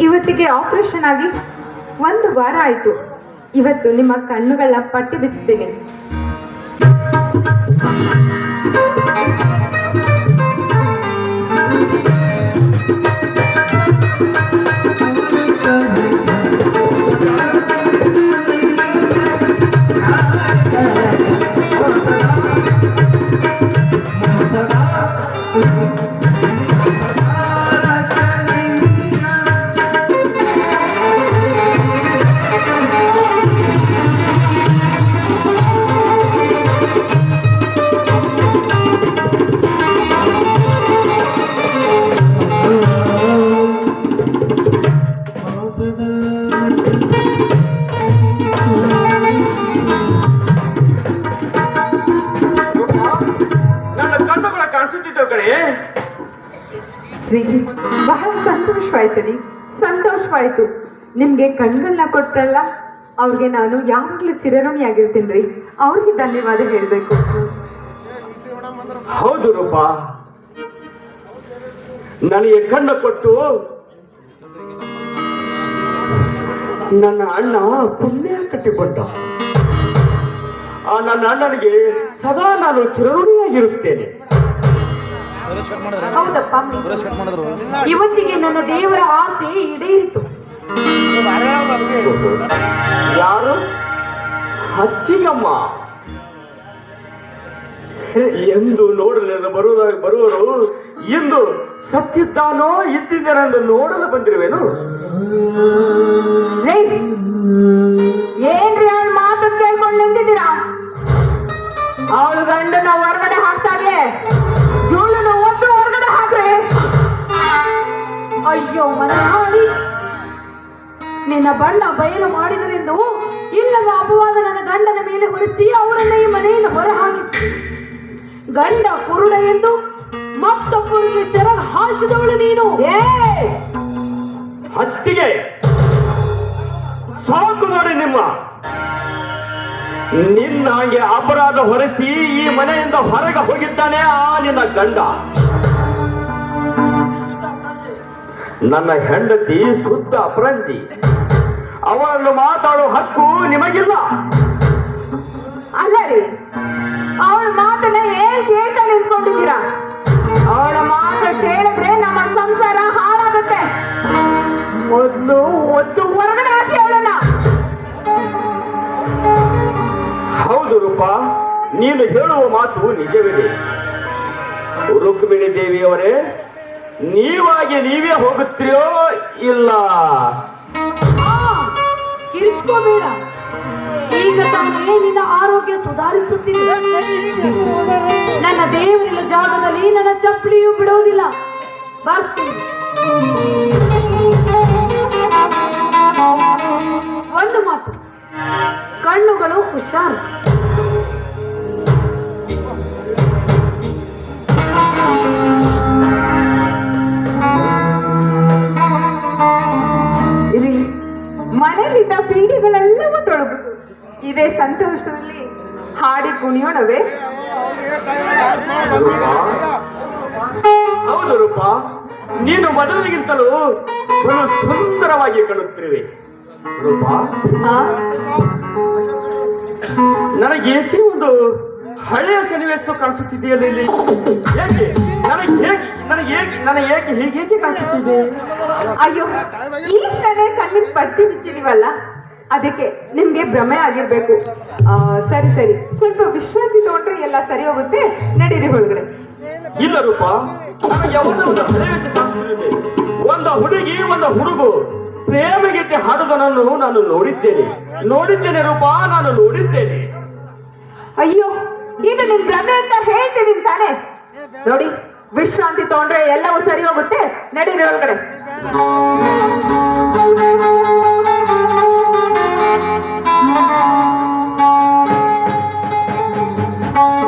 ಇವತ್ತಿಗೆ ಆಪರೇಷನ್ ಆಗಿ ಒಂದು ವಾರ ಆಯಿತು. ಇವತ್ತು ನಿಮ್ಮ ಕಣ್ಣುಗಳನ್ನ ಪಟ್ಟಿ ಬಿಚ್ತೀನಿ ರೀ ಬಹಳ ಸಂತೋಷವಾಯ್ತು ರೀ. ಸಂತೋಷವಾಯ್ತು ನಿಮಗೆ ಕಣ್ಗಳನ್ನ ಕೊಟ್ರಲ್ಲ, ಅವ್ರಿಗೆ ನಾನು ಯಾವಾಗಲೂ ಚಿರಋಣಿಯಾಗಿರ್ತೀನಿ ರೀ. ಅವ್ರಿಗೆ ಧನ್ಯವಾದ ಹೇಳಬೇಕು. ಹೌದು ರೂಪ. ನನಗೆ ಕಣ್ಣು ಕೊಟ್ಟು ನನ್ನ ಅಣ್ಣ ಪುಣ್ಯ ಕಟ್ಟಿಕೊಂಡ. ಆ ನನ್ನ ಅಣ್ಣನಿಗೆ ಸದಾ ನಾನು ಚಿರಋಣಿಯಾಗಿರುತ್ತೇನೆ. ಹೌದಪ್ಪ. ಇವತ್ತಿಗೆ ನನ್ನ ದೇವರ ಆಸೆ ಈಡೇರಿತು. ಯಾರು ಹತ್ತಿಗಮ್ಮ ಎಂದು ನೋಡಲು ಬರುವ ಬರುವರು ಇಂದು ಸತ್ತಿದ್ದಾನೋ ಇದ್ದಿದ್ದೇನೆಂದು ನೋಡಲು ಬಂದಿರುವೆನು. ಏನ್ರಿ ಮಾತು ಕೇಳ್ಕೊಂಡು ನಿಂತಿದ್ದೀರಾ? ಅವಳು ಗಂಡನ ಹೊರಗಡೆ ಅಯ್ಯೋ ಹಾಡಿ ನಿನ್ನ ಬಣ್ಣ ಬಯಲು ಮಾಡಿದರೆಂದು ಇಲ್ಲದ ಅಪವಾದ ನನ್ನ ಗಂಡನ ಮೇಲೆ ಹೊರಿಸಿ ಅವರನ್ನ ಈ ಮನೆಯಿಂದ ಹೊರಹಾಕಿಸಿ. ಗಂಡ ಕುರುಡ ಎಂದು ಮತ್ತೊಬ್ಬರಿಗೆ ಸೆರಗ ಹಾಸಿದವಳು ನೀನು. ಏ! ಹತ್ತಿಗೆ ಸಾಕು ನೋಡಿ ನಿಮ್ಮ. ನಿನ್ನಾಗೆ ಅಪರಾಧ ಹೊರಸಿ ಈ ಮನೆಯಿಂದ ಹೊರಗೆ ಹೋಗಿದ್ದಾನೆ ಆ ನಿನ್ನ ಗಂಡ. ನನ್ನ ಹೆಂಡತಿ ಶುದ್ಧ ಅಪರಂಜಿ. ಅವಳನ್ನು ಮಾತಾಡೋ ಹಕ್ಕು ನಿಮಗಿಲ್ಲ. ಅಲ್ಲ ರೀ ಅವಳ ಮಾತನ್ನ ಏನ್ ಕೇಳ್ತಾ ನಿಂತ್ಕೊಂಡಿದ್ದೀರಾ? ಅವಳ ಮಾತು ಕೇಳಿದ್ರೆ ನಮ್ಮ ಸಂಸಾರ ಹಾಳಾಗುತ್ತೆ. ಮೊದಲು ಒದ್ದು ಹೊರಗಡೆ ಹಾಕಿ ಅವಳನ್ನ. ಹೌದು ರೂಪ ನೀನು ಹೇಳುವ ಮಾತು ನಿಜವಿದೆ. ರುಕ್ಮಿಣಿ ದೇವಿಯವರೇ ನೀವಾಗಿ ನೀವೇ ಹೋಗುತ್ತೀರೋ ಇಲ್ಲ? ಕಿರಿಚ್ಕೋಬೇಡ. ಈಗ ತಾನೇ ನಿನ್ನ ಆರೋಗ್ಯ ಸುಧಾರಿಸುತ್ತಿದೆ. ನನ್ನ ದೇವರಿನ ಜಾಗದಲ್ಲಿ ನನ್ನ ಚಪ್ಪಲಿಯು ಬಿಡೋದಿಲ್ಲ. ಬರ್ತೀನಿ. ಒಂದು ಮಾತು. ಕಣ್ಣುಗಳು ಹುಷಾರು. ಇದೇ ಸಂತೋಷದಲ್ಲಿ ಹಾಡಿ ಕುಣಿಯೋಣವೇ? ಹೌದು ರೂಪ ನೀನು ಮೊದಲಿಗಿಂತಲೂ ಬಹಳ ಸುಂದರವಾಗಿ ಕಾಣುತ್ತಿರುವೆ. ರೂಪ ಏಕೆ ಒಂದು ಹಳೆಯ ಸನ್ನಿವೇಶ ಕಾಣಿಸುತ್ತಿದೆಯಲ್ಲ ಇಲ್ಲಿ? ಏಕೆ ನನಗೆ ಹೇಗೆ ನನಗೆ ಏಕೆ ನನಗೆ ಏಕೆ ಹೀಗೆ ಏಕೆ ಕಾಣಿಸುತ್ತಿದೆ? ಅಯ್ಯೋ ಈಗ ತಾನೇ ಕಣ್ಣಿನ ಪಟ್ಟಿ ಬಿಚ್ಚಿದೀವಲ್ಲ? ಅದಕ್ಕೆ ನಿಮಗೆ ಭ್ರಮೆ ಆಗಿರಬೇಕು. ಆ, ಸರಿ ಸರಿ. ಸ್ವಲ್ಪ ವಿಶ್ರಾಂತಿ ತಗೊಂಡ್ರೆ ಎಲ್ಲ ಸರಿ ಹೋಗುತ್ತೆ. ನಡೀರಿ ಒಳಗಡೆ ಇಲ್ಲ ರೂಪ ಯಾವುದೋ ಒಂದು ಒಂದು ಹುಡುಗಿ ಒಂದ ಹುಡುಗು. ಪ್ರೇಮ ಗೀತೆ ಹಾಡುವುದನ್ನು ನಾನು ನೋಡಿದ್ದೇನೆ. ನೋಡಿದ್ದೇನೆ ರೂಪ ನಾನು ನೋಡಿದ್ದೇನೆ. ಅಯ್ಯೋ ಇದು ನಿಮ್ ಭ್ರಮೆ ಅಂತ ಹೇಳ್ತಿದ್ದೀನಿ ತಾನೆ. ನೋಡಿ ವಿಶ್ರಾಂತಿ ತಗೊಂಡ್ರೆ ಎಲ್ಲವೂ ಸರಿ ಹೋಗುತ್ತೆ. ನಡೀರಿ ಒಳಗಡೆ